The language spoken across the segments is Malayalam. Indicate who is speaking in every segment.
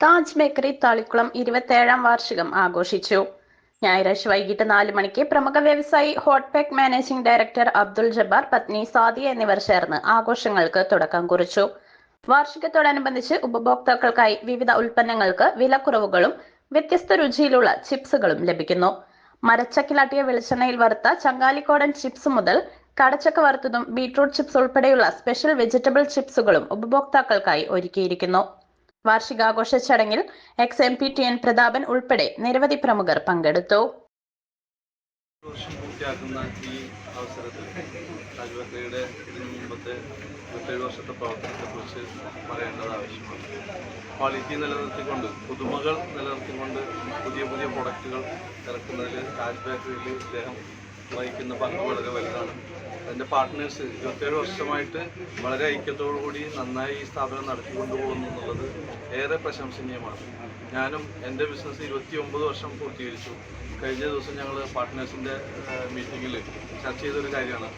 Speaker 1: താജ് ബേക്കറി താളിക്കുളം ഇരുപത്തേഴാം വാർഷികം ആഘോഷിച്ചു. ഞായറാഴ്ച വൈകിട്ട് നാല് മണിക്ക് പ്രമുഖ വ്യവസായി Hotpack managing director Abdul Jabbar പത്നി സാദിയ എന്നിവർ ചേർന്ന് ആഘോഷങ്ങൾക്ക് തുടക്കം കുറിച്ചു. വാർഷികത്തോടനുബന്ധിച്ച് ഉപഭോക്താക്കൾക്കായി വിവിധ ഉൽപ്പന്നങ്ങൾക്ക് വിലക്കുറവുകളും വ്യത്യസ്ത രുചിയിലുള്ള ചിപ്സുകളും ലഭിക്കുന്നു. മരച്ചക്കിലാട്ടിയ വെളിച്ചെണ്ണയിൽ വറുത്ത ചങ്ങാലിക്കോടൻ ചിപ്സ് മുതൽ കടച്ചക്ക വറുത്തതും ബീട്രൂട്ട് ചിപ്സ് ഉൾപ്പെടെയുള്ള സ്പെഷ്യൽ വെജിറ്റബിൾ ചിപ്സുകളും ഉപഭോക്താക്കൾക്കായി ഒരുക്കിയിരിക്കുന്നു. വാർഷികാഘോഷ ചടങ്ങിൽ ex M P T N Prathapan ഉൾപ്പെടെ നിരവധി പ്രമുഖർ പങ്കെടുത്തു.
Speaker 2: ഈ അവസരത്തിൽ താജ്ബക്കറിയുടെ ഇതിനു പറയേണ്ടത് ആവശ്യമാണ്. ക്വാളിറ്റി നിലനിർത്തിക്കൊണ്ട് പുതുമകൾ നിലനിർത്തിക്കൊണ്ട് പുതിയ പുതിയ പ്രൊഡക്റ്റുകൾ ഇറക്കുന്നതിൽ താജ് ബേക്കറിയിൽ ഇദ്ദേഹം വഹിക്കുന്ന പങ്ക് വളരെ വലുതാണ്. എന്റെ പാർട്ട്നേഴ്സ് ഇരുപത്തേഴ് വർഷമായിട്ട് വളരെ ഐക്യത്തോടുകൂടി നന്നായി ഈ സ്ഥാപനം നടത്തിക്കൊണ്ടു പോകുന്നു എന്നുള്ളത് ഏറെ പ്രശംസനീയമാണ്. ഞാനും എന്റെ ബിസിനസ് ഇരുപത്തി ഒമ്പത് വർഷം പൂർത്തീകരിച്ചു. കഴിഞ്ഞ ദിവസം ഞങ്ങൾ പാർട്ട്നേഴ്സിന്റെ മീറ്റിങ്ങിൽ ചർച്ച ചെയ്തൊരു കാര്യമാണ്.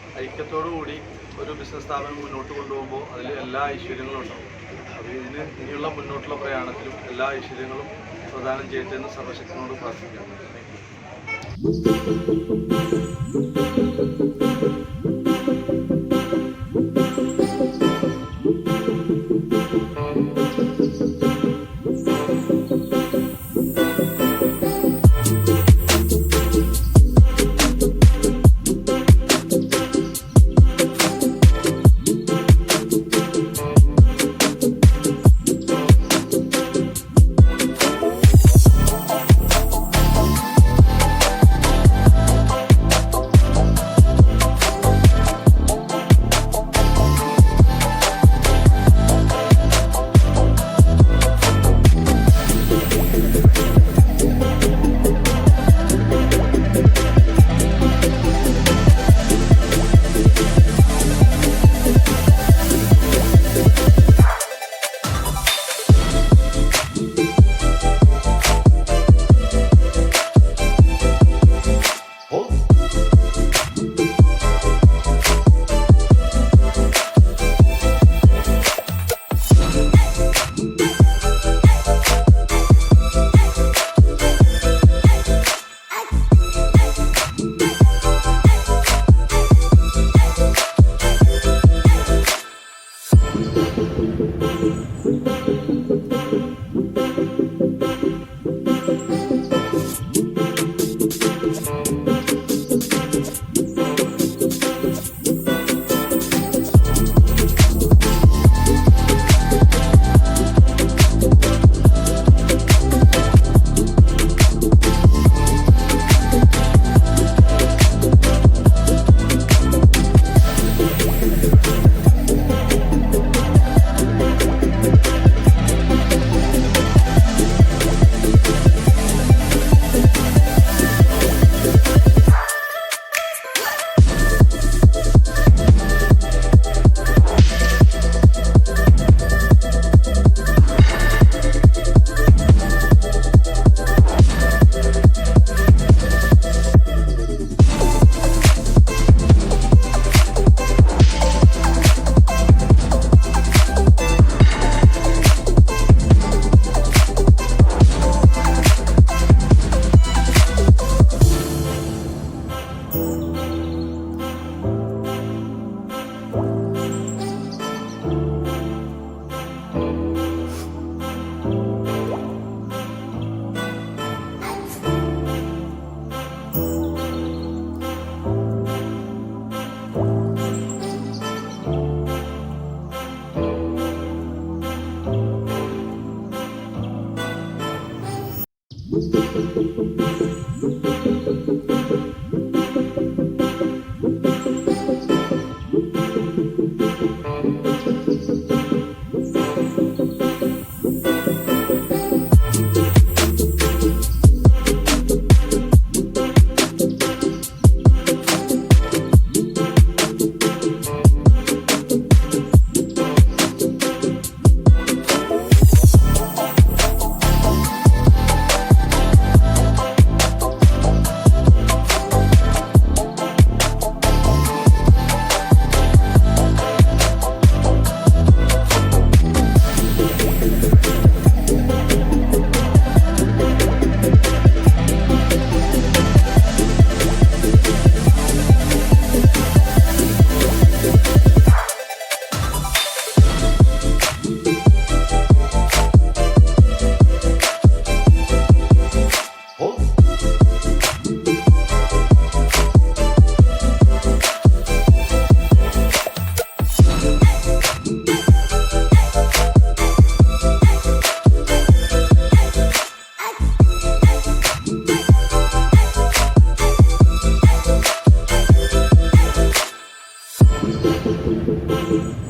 Speaker 2: കൂടി ഒരു ബിസിനസ് സ്ഥാപനം മുന്നോട്ട് കൊണ്ടുപോകുമ്പോൾ അതിൽ എല്ലാ ഐശ്വര്യങ്ങളും ഉണ്ടാവും. അപ്പോൾ ഇതിന് ഇനിയുള്ള മുന്നോട്ടുള്ള പ്രയാണത്തിലും എല്ലാ ഐശ്വര്യങ്ങളും പ്രദാനം ചെയ്യട്ടെ എന്ന് സർവശക്തനോട് പ്രാർത്ഥിക്കാം thank you
Speaker 3: Thank you. Thank you.